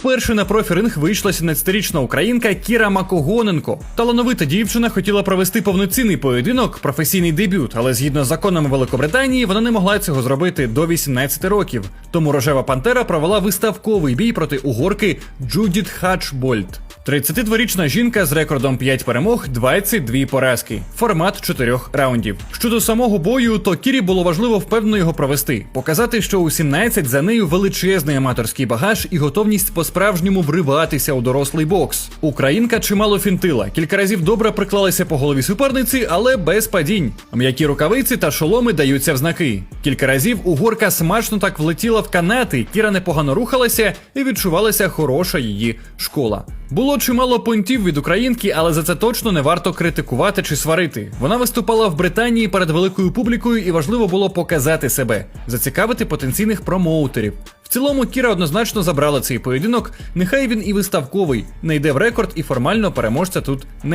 Вперше на профіринг вийшла 17-річна українка Кіра Макогоненко. Талановита дівчина хотіла провести повноцінний поєдинок, професійний дебют, але згідно з законами Великобританії вона не могла цього зробити до 18 років. Тому рожева пантера провела виставковий бій проти угорки Джудіт Хачбольд. 32-річна жінка з рекордом 5 перемог, 22 поразки. Формат 4 раундів. Щодо самого бою, то Кірі було важливо впевнено його провести, показати, що у 17 за нею величезний аматорський багаж і готовність по-справжньому вриватися у дорослий бокс. Українка чимало фінтила, кілька разів добре приклалася по голові суперниці, але без падінь. М'які рукавиці та шоломи даються в знаки. Кілька разів угорка смачно так влетіла в канати, Кіра непогано рухалася і відчувалася хороша її школа. Було чимало понтів від українки, але за це точно не варто критикувати чи сварити. Вона виступала в Британії перед великою публікою, і важливо було показати себе, зацікавити потенційних промоутерів. В цілому Кіра однозначно забрала цей поєдинок. Нехай він і виставковий, не йде в рекорд, і формально переможця тут не